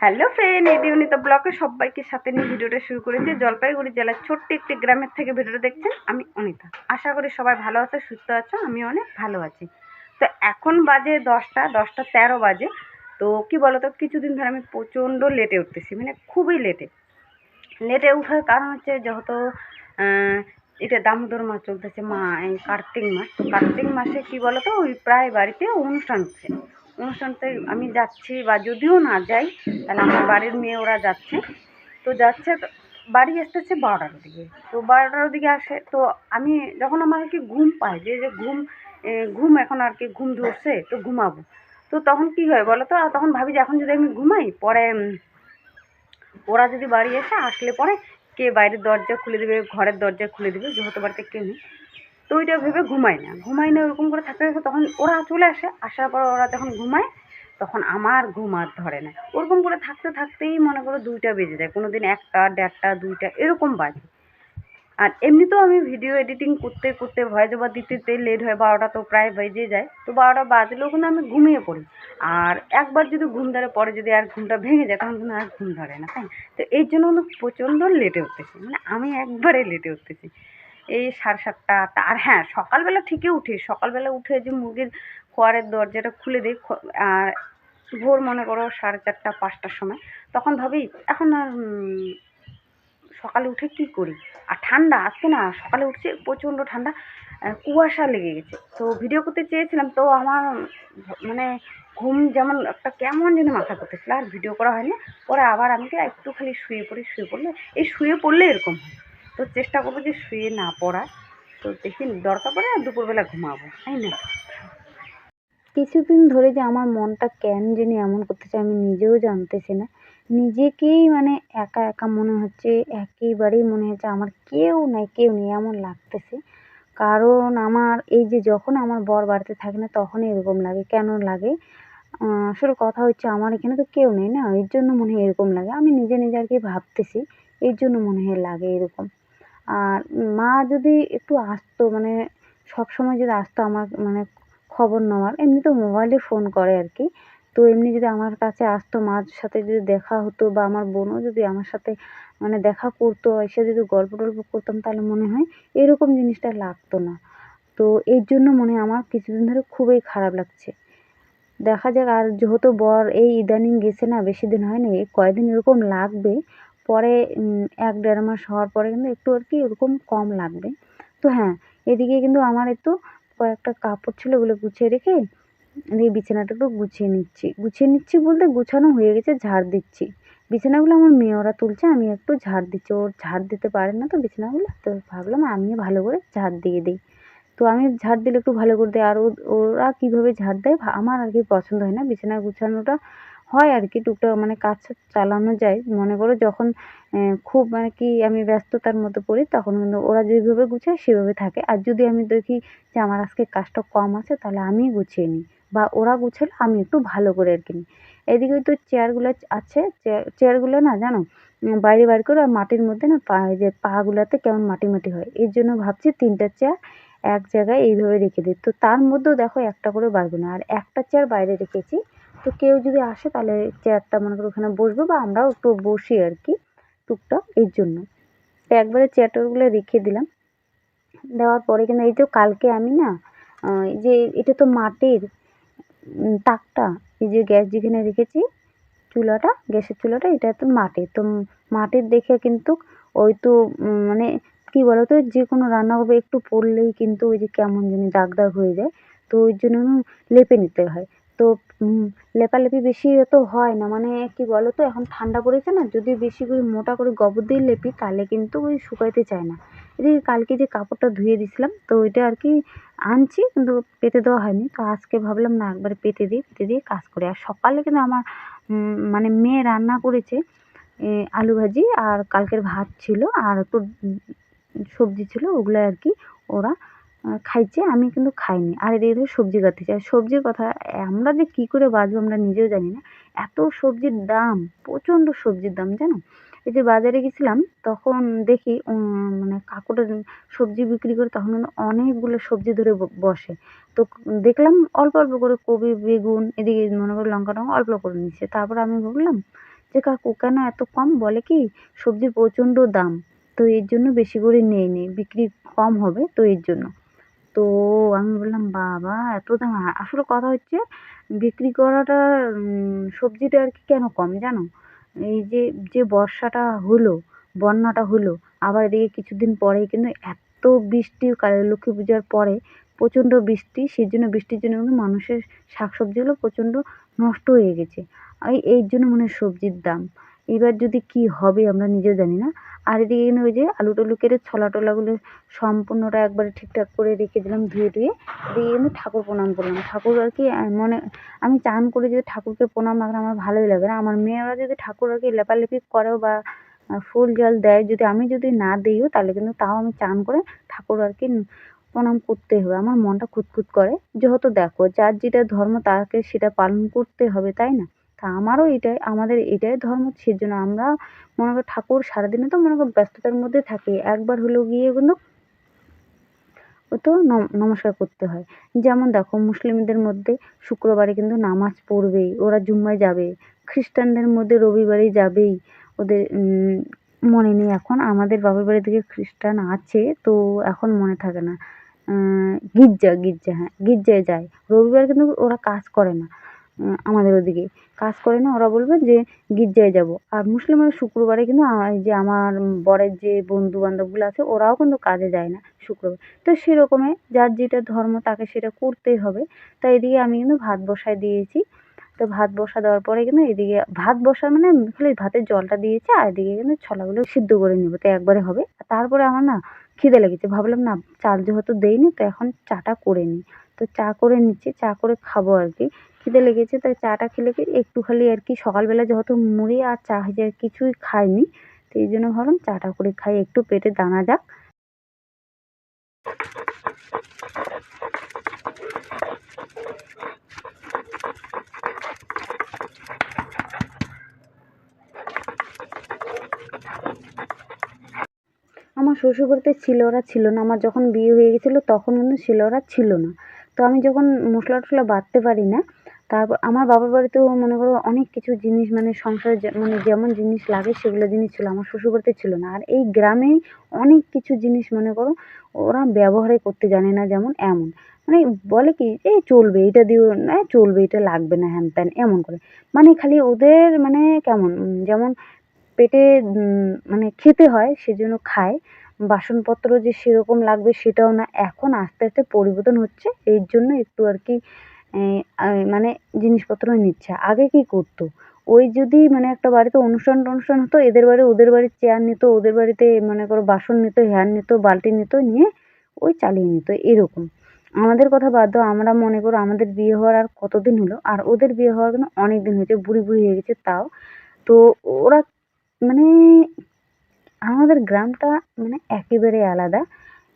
Hello friend এই দিওনিতা ব্লকে সবাইকে সাথে নিয়ে ভিডিওটা শুরু করেছি। জলপাইগুড়ি জেলার ছোট্ট একটি গ্রামের থেকে ভিডিওটা দেখছেন আমি অনিতা। আশা করি সবাই ভালো আছে, সুস্থ আছো, আমি অনেক ভালো আছি। তো এখন বাজে দশটা দশটা তেরো বাজে। তো কি বলো তো কিছুদিন ধরে আমি প্রচণ্ড লেটে উঠতেছি মানে খুবই লেটে লেটে ওঠার কারণ হচ্ছে যেহেতু এটা দামোদর মাস চলতেছে, মা, এই কার্তিক মাস। তো কার্তিক মাসে কি বলো তো ওই প্রায় বাড়িতে অনুষ্ঠান হচ্ছে। অনুষ্ঠানতে আমি যাচ্ছি বা যদিও না যাই, তাহলে আমার বাড়ির মেয়ে ওরা যাচ্ছে। তো যাচ্ছে বাড়ি আসতেছে বারোটার দিকে। তো বারোটার দিকে আসে, তো আমি যখন আমার কি ঘুম পাই যে যে ঘুম ঘুম এখন আর কি, ঘুম ধরছে, তো ঘুমাবো। তো তখন কি হয় বলো তো তখন ভাবি যে এখন যদি আমি ঘুমাই, পরে ওরা যদি বাড়ি এসে আসলে পরে কে বাইরের দরজা খুলে দেবে, ঘরের দরজা খুলে দেবে যেহেতু বাড়িতে কেউ নেই। তো ওইটা ভেবে ঘুমাই না। ঘুমাই না, ওরকম করে থাকতে থাকতে তখন ওরা চলে আসে, আসার পর ওরা যখন ঘুমায়, তখন আমার ঘুম আর ধরে না। ওরকম করে থাকতে থাকতেই মনে করো দুইটা বেজে যায়। কোনো দিন একটা, দেড়টা, দুইটা, এরকম বাজে। আর এমনিতেও আমি ভিডিও এডিটিং করতে করতে ভয়েস ওভার দিতে দিতে লেট হয়, বারোটা তো প্রায় বেজে যায়। তো বারোটা বাজলেও কিন্তু আমি ঘুমিয়ে পড়ি। আর একবার যদি ঘুম ধরে, পরে যদি আর ঘুমটা ভেঙে যায়, তখন কিন্তু আর ঘুম ধরে না, তাই? তো এই জন্য কিন্তু প্রচণ্ড লেটে উঠতেছি। মানে আমি একবারে লেটে উঠতেছি। এই সাড়ে সাতটা আটটা। আর হ্যাঁ সকালবেলা ঠিকই উঠি। সকালবেলা উঠে যে মুরগির খোয়ারের দরজাটা খুলে দিই আর ভোর মনে করো সাড়ে চারটা, পাঁচটার সময়, তখন ভাবি, এখন আর সকালে উঠে কী করি? আর ঠান্ডা, আজকে না সকালে উঠছে, প্রচণ্ড ঠান্ডা কুয়াশা লেগে গেছে। তো ভিডিও করতে চেয়েছিলাম, তো আমার মানে ঘুম যেমন একটা কেমন যেন মাথা করতেছিল আর ভিডিও করা হয়নি। পরে আবার আমি একটু খালি শুয়ে পড়ি, শুয়ে পড়লে, এই শুয়ে পড়লে এরকম হয়। তো চেষ্টা করব যে শুয়ে না পড়ার। তো দেখি দরকার পড়ে আর দুপুরবেলা ঘুমাবো, তাই না? কিছুদিন ধরে যে আমার মনটা কেন জানি এমন করতেছে, আমি নিজেও জানতেছি না। নিজেকেই মানে একা একা মনে হচ্ছে, একেবারেই মনে হচ্ছে আমার কেউ নাই, কেউ নেই, এমন লাগতেছে। কারণ আমার এই যে যখন আমার বর বাড়িতে থাকে না তখনই এরকম লাগে, কেন লাগে? আসলে কথা হচ্ছে আমার এখানে তো কেউ নেই না, এর জন্য মনে হয় এরকম লাগে। আমি নিজে নিজে আর কি ভাবতেছি, এর জন্য মনে হয় লাগে এরকম। আর মা যদি একটু আসতো মানে সব সময় যদি আসতো আমার মানে খবর নেওয়ার, এমনি তো মোবাইলে ফোন করে আর কি। তো এমনি যদি আমার কাছে আসতো, মার সাথে যদি দেখা হতো বা আমার বোনও যদি আমার সাথে মানে দেখা করতো, এসে যদি গল্প টল্প করতাম, তাহলে মনে হয় এরকম জিনিসটা লাগতো না। তো এর জন্য মনে হয় আমার কিছুদিন ধরে খুবই খারাপ লাগছে। দেখা যাক, আর যেহেতু বর এই ইদানিং গেছে না, বেশি দিন হয়নি এই কয়দিন এরকম লাগবে পরে এক দেড় মাস হওয়ার পরে কিন্তু একটু আর কি এরকম কম লাগবে। তো হ্যাঁ এদিকে কিন্তু আমার একটু কয়েকটা কাপড় ছিল ওগুলো গুছিয়ে রেখে, এদিকে বিছানাটা একটু গুছিয়ে নিচ্ছি। গুছিয়ে নিচ্ছি বলতে গুছানো হয়ে গেছে, ঝাড় দিচ্ছি। বিছানাগুলো আমার মেয়ে ওরা তুলছে, আমি একটু ঝাড় দিচ্ছি। ওর ঝাড় দিতে পারে না তো বিছানাগুলো, তো ভাবলাম আমিও ভালো করে ঝাড় দিয়ে দিই। তো আমি ঝাড় দিলে একটু ভালো করে দেয় আর ওরা কীভাবে ঝাড় দেয় আমার আর কি পছন্দ হয় না। বিছানা গুছানোটা হয় আর কি টুকটাক মানে কাজ চালানো যায়। মনে করো যখন খুব মানে কি আমি ব্যস্ততার মধ্যে পড়ি, তখন কিন্তু ওরা যেভাবে গুছায় সেভাবে থাকে। আর যদি আমি দেখি যে আমার আজকে কাজটা কম আছে, তাহলে আমি গুছিয়ে নিই। বা ওরা গুছালে আমি একটু ভালো করে আর কি নিই। এদিকে তো চেয়ারগুলো আছে চেয়ার চেয়ারগুলো না জানো, বাইরে বাইরে করে আর মাটির মধ্যে না পা যে পাগুলোতে কেমন মাটি মাটি হয়। এর জন্য ভাবছি তিনটা চেয়ার এক জায়গায় এইভাবে রেখে দিই। তো তার মধ্যেও দেখো একটা করে বাড়বে না আর একটা চেয়ার বাইরে রেখেছি তো কেউ যদি আসে তাহলে চেয়ারটা মনে করো ওখানে বসবে বা আমরাও একটু বসি আর কি টুকটাক এর জন্য। তো একবারে চেয়ারগুলো রেখে দিলাম। দেওয়ার পরে কিন্তু এই তো কালকে আমি না যে এটা তো মাটির তাকটা, এই যে গ্যাস যেখানে রেখেছি, চুলাটা, গ্যাসের চুলাটা, এটা তো মাটির তো মাটির দেখে কিন্তু ওই তো মানে কি বলতো যে কোনো রান্না হবে একটু পড়লেই কিন্তু ওই যে কেমন জানি দাগ দাগ হয়ে যায়। তো ওই জন্য লেপে নিতে হয়। তো লেপালেপি বেশি তো হয় না। মানে কি বলতো, এখন ঠান্ডা পড়েছে না, যদি বেশি করে মোটা করে গোবর দিয়ে লেপি, তাহলে কিন্তু ওই শুকাইতে চায় না। এদিকে কালকে যে কাপড়টা ধুয়ে দিছিলাম, তো ওইটা আর কি আনছি, কিন্তু পেতে দেওয়া হয়নি। তো আজকে ভাবলাম, না, একবারে পেতে দিই, পেতে দিয়ে কাজ করি। আর সকালে কিন্তু আমার মানে মেয়ে রান্না করেছে আলু ভাজি আর কালকের ভাত ছিল, আর একটু সবজি ছিল ওগুলো আর কি ওরা খাইছে, আমি কিন্তু খাইনি। আর এদিকে সবজি কাটতেছি আর সবজির কথা আমরা যে কী করে বাঁচবো আমরা নিজেও জানি না। এত সবজির দাম, প্রচণ্ড সবজির দাম, জানো? এই যে বাজারে গেছিলাম, তখন দেখি মানে কাকুটা সবজি বিক্রি করে, তখন অনেকগুলো সবজি ধরে বসে। তো দেখলাম অল্প অল্প করে কবি বেগুন, এদিকে মনে করো লঙ্কা টঙ্কা অল্প করে নিচ্ছে। তারপর আমি ভাবলাম যে কাকু কেন এত কম? বলে কি, সবজির প্রচণ্ড দাম, তো এর জন্য বেশি করে নিয়ে নিই বিক্রি কম হবে, তো এর জন্য। তো আমি বললাম, বাবা, এত দাম আসলে কথা হচ্ছে বিক্রি করাটা সবজিটা আর কি কেন কম জানো? এই যে যে বর্ষাটা হলো, বন্যাটা হলো, আবার এদিকে কিছুদিন পরেই কিন্তু এত বৃষ্টি কালী লক্ষ্মী পূজার পরে প্রচণ্ড বৃষ্টি সেই জন্য বৃষ্টির জন্য কিন্তু মানুষের শাক সবজিগুলো প্রচণ্ড নষ্ট হয়ে গেছে। এই এই জন্য মনে হয় সবজির দাম এবার যদি কি হবে আমরা নিজেও জানি না। আর এদিকে কিন্তু ওই যে আলু টালু কেটে ছোলা টোলাগুলো সম্পূর্ণটা একবারে ঠিকঠাক করে রেখে দিলাম ধুয়ে ধুয়ে দিয়ে কিন্তু ঠাকুর প্রণাম করলাম। ঠাকুর আর কি মনে, আমি চান করে যদি ঠাকুরকে প্রণাম রাখলে আমার ভালোই লাগে না। আমার মেয়েরা যদি ঠাকুর আর কি লেপালেপি করেও বা ফুল জল দেয়, যদি আমি যদি না দিইও, তাহলে কিন্তু তাও আমি চান করে ঠাকুর আর কি প্রণাম করতেই হবে। আমার মনটা খুঁতখুত করে। যেহেতু দেখো, যার যেটা ধর্ম, তাকে সেটা পালন করতে হবে, তাই না? তা আমারও এটাই, আমাদের এটাই ধর্ম সেজন্য আমরা মনে করো ঠাকুর সারাদিনে তো মনে করো ব্যস্ততার মধ্যে থাকি, একবার হলেও গিয়ে কিন্তু ও তো নম- নমস্কার করতে হয়। যেমন দেখো মুসলিমদের মধ্যে শুক্রবারে কিন্তু নামাজ পড়বেই, ওরা জুম্মায় যাবে, খ্রিস্টানদের মধ্যে রবিবারে যাবেই, ওদের মনে নেই এখন, আমাদের বাবার বাড়ির দিকে খ্রিস্টান আছে, তো এখন মনে থাকে না গির্জা গির্জা হ্যাঁ গির্জায় যায়, রবিবার কিন্তু ওরা কাজ করে না। আমাদের ওদিকে। কাজ করে না, ওরা বলবে যে গির্জায় যাব। আর মুসলিমের শুক্রবারে কিন্তু যে আমার বরের যে বন্ধু বান্ধবগুলো আছে, ওরাও কিন্তু কাজে যায় না শুক্রবার। তো সেরকমই যার যেটা ধর্ম, তাকে সেটা করতেই হবে। তাই এদিকে আমি কিন্তু ভাত বসায় দিয়েছি। তো ভাত বসা দেওয়ার পরে কিন্তু এদিকে, ভাত বসা মানে খালি ভাতের জলটা দিয়েছি, আর এদিকে কিন্তু ছোলাগুলো সিদ্ধ করে নেব। তো একবারে হবে। তারপরে আমার না খিদে লেগেছে। ভাবলাম না, চাল যেহেতু দেইনি, তো এখন চাটা করে নিই। তো চা করে নিচ্ছি, চা করে খাব আর কি। খিদে লেগেছে, তাই চাটা খেলে কি একটু খালি আর কি সকালবেলা যেহেতু মুড়ি আর চা আর কিছুই খাইনি তো এই জন্য ভাবলাম চাটা করে খাই। একটু পেটে দানা যাক। আমার শ্বশুরবাড়িতে শিলনোড়া ছিল না। আমার যখন বিয়ে হয়ে গেছিল, তখন কিন্তু শিলনোড়া ছিল না। তো আমি যখন মশলা টশলা বাটতে পারি না তারপর আমার বাবার বাড়িতেও মনে করো অনেক কিছু জিনিস মানে সংসারে মানে যেমন জিনিস লাগে সেগুলো জিনিস ছিল, আমার শ্বশুরবাড়িতে ছিল না। আর এই গ্রামে অনেক কিছু জিনিস মনে করো ওরা ব্যবহারই করতে জানে না যেমন এমন। মানে বলে কি এই চলবে, এটা দিও না চলবে, এটা লাগবে না, হ্যান ত্যান এমন করে। মানে খালি ওদের মানে কেমন, যেমন পেটে মানে খেতে হয় সেজন্য খায়, বাসনপত্র যে সেরকম লাগবে সেটাও না। এখন আস্তে আস্তে পরিবর্তন হচ্ছে, এর জন্য একটু আর কি মানে জিনিসপত্র নিচ্ছে। আগে কি করতো? ওই যদি মানে একটা বাড়িতে অনুষ্ঠান টনুষ্ঠান হতো, এদের বাড়ি ওদের বাড়ির চেয়ার নিত, ওদের বাড়িতে মনে করো বাসন নিত হ্যান নিত, বালতি নিত, নিয়ে ওই চালিয়ে নিত, এরকম। আমাদের কথা বাদ দাও, আমরা মনে করো আমাদের বিয়ে হওয়ার আর কতদিন হলো? আর ওদের বিয়ে হওয়ার কিন্তু অনেক দিন হয়েছে, বুড়ি বুড়ি হয়ে গেছে তাও। তো ওরা মানে আমাদের গ্রামটা মানে একেবারে আলাদা।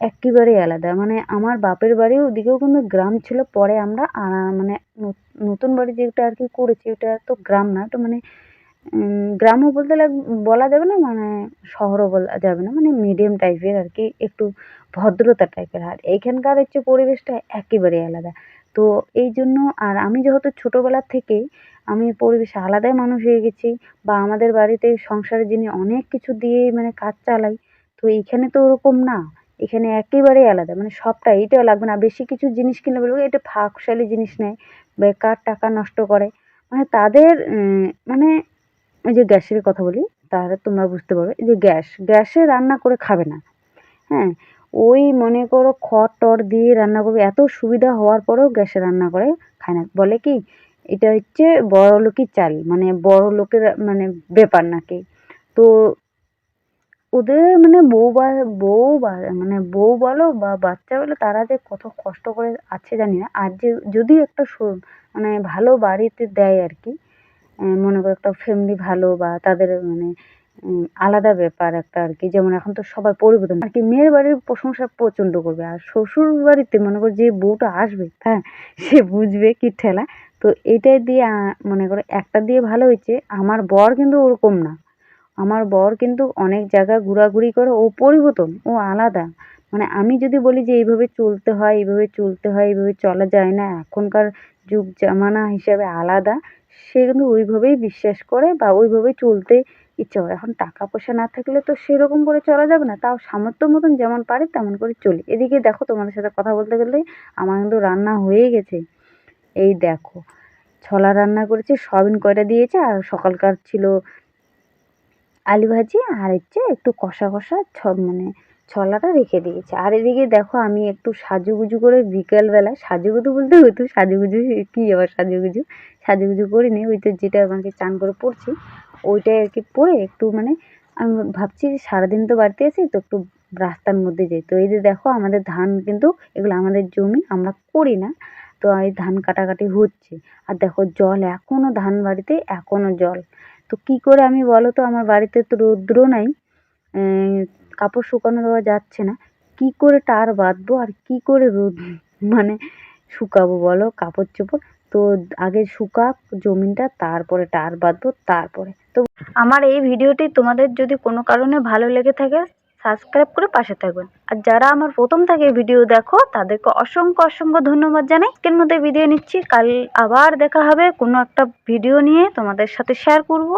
একেবারেই আলাদা। মানে আমার বাপের বাড়ি ওদিকেও কিন্তু গ্রাম ছিল, পরে আমরা মানে নতুন বাড়ি যেটা আর কি করেছি, ওটা তো গ্রাম না, তো মানে গ্রামও বলতে বলা যাবে না মানে শহরও বলা যাবে না মানে মিডিয়াম টাইপের আর কি, একটু ভদ্রতা টাইপের আর এইখানকার হচ্ছে পরিবেশটা একেবারে আলাদা। তো এই জন্য, আর আমি যেহেতু ছোটোবেলার থেকেই আমি পরিবেশে আলাদাই মানুষ হয়ে গেছি, বা আমাদের বাড়িতে সংসারে যিনি অনেক কিছু দিয়ে মানে কাজ চালাই, তো এইখানে তো ওরকম না। এখানে একেবারেই আলাদা মানে সবটা এইটাও লাগবে না। বেশি কিছু জিনিস কিনলে বলব, এটা ফাঁকশালি জিনিস নেয়, বেকার টাকা নষ্ট করে। মানে তাদের মানে ওই যে গ্যাসের কথা বলি, তাহলে তোমরা বুঝতে পারবে। যে গ্যাস, গ্যাসে রান্না করে খাবে না। হ্যাঁ ওই মনে করো খড় টড় দিয়ে রান্না করবে, এত সুবিধা হওয়ার পরেও গ্যাসে রান্না করে খায় না। বলে কি, এটা হচ্ছে বড়লোকি চাল মানে বড় লোকের মানে ব্যাপার নাকি। তো ওদের মানে বউ বা বউ বা মানে বউ বলো বা বাচ্চা বলো, তারা যে কত কষ্ট করে আছে জানি না। আর যে, যদি একটা মানে ভালো বাড়িতে দেয় আর কি মনে করো একটা ফ্যামিলি ভালো বা তাদের মানে আলাদা ব্যাপার একটা আর কি, যেমন এখন তো সবাই পরিবর্তন, আর কি মেয়ের বাড়ির প্রশংসা প্রচণ্ড করবে। আর শ্বশুর বাড়িতে মনে করো যে বউটা আসবে হ্যাঁ সে বুঝবে কি ঠেলা। তো এইটাই দিয়ে মনে করো একটা দিয়ে ভালো হয়েছে, আমার বর কিন্তু ওরকম না। আমার বর কিন্তু অনেক জায়গা ঘোরাঘুরি করে, ও পরিবর্তন, ও আলাদা। মানে আমি যদি বলি যে এইভাবে চলতে হয়, এইভাবে চলতে হয়, এইভাবে চলা যায় না, এখনকার যুগ জামানা হিসাবে আলাদা, সে কিন্তু ওইভাবেই বিশ্বাস করে বা ওইভাবেই চলতে ইচ্ছে করে। এখন টাকা পয়সা না থাকলে তো সেরকম করে চলা যাবে না, তাও সামর্থ্য মতন যেমন পারে তেমন করে চলি। এদিকে দেখো তোমাদের সাথে কথা বলতে গেলে আমার কিন্তু রান্না হয়ে গেছে। এই দেখো, ছোলা রান্না করেছি, সয়াবিন কয়টা দিয়েছে, আর সকালকার ছিল আলু ভাজি আর হচ্ছে একটু কষা কষা ছ মানে ছোলাটা রেখে দিয়েছে। আর এদিকে দেখো আমি একটু সাজুগুজু করে বিকেলবেলা, সাজুগুজু বলতে হয়তো সাজুগুজু, কী আবার সাজুগুজু? সাজুগুজু করিনি ওই তো যেটা আমাকে চান করে পড়ছি ওইটাই আর কি পরে একটু মানে আমি ভাবছি যে সারাদিন তো বাড়িতে আছি, তো একটু রাস্তার মধ্যে যাই। তো এই যে দেখো আমাদের ধান কিন্তু, এগুলো আমাদের জমি, আমরা করি না, তো এই ধান কাটাকাটি হচ্ছে। আর দেখো জল এখনও ধান বাড়িতে এখনও জল। তো কী করে আমি বলো তো? আমার বাড়িতে তো রৌদ্র নাই কাপড় শুকানো দেওয়া যাচ্ছে না। কী করে টার বাঁধবো আর কী করে রোদ মানে শুকাবো বলো? কাপড় চোপড়? তো আগে শুকা জমিনটা, তারপরে টার বাঁধবো, তারপরে। তো আমার এই ভিডিওটি তোমাদের যদি কোনো কারণে ভালো লেগে থাকে সাবস্ক্রাইব করে পাশে থাকবেন। আর যারা আমার প্রথম থেকে ভিডিও দেখো, তাদেরকে অসংখ্য অসংখ্য ধন্যবাদ জানাই। আজকের মধ্যে বিদায় নিচ্ছি। কাল আবার দেখা হবে কোনো একটা ভিডিও নিয়ে তোমাদের সাথে শেয়ার করব।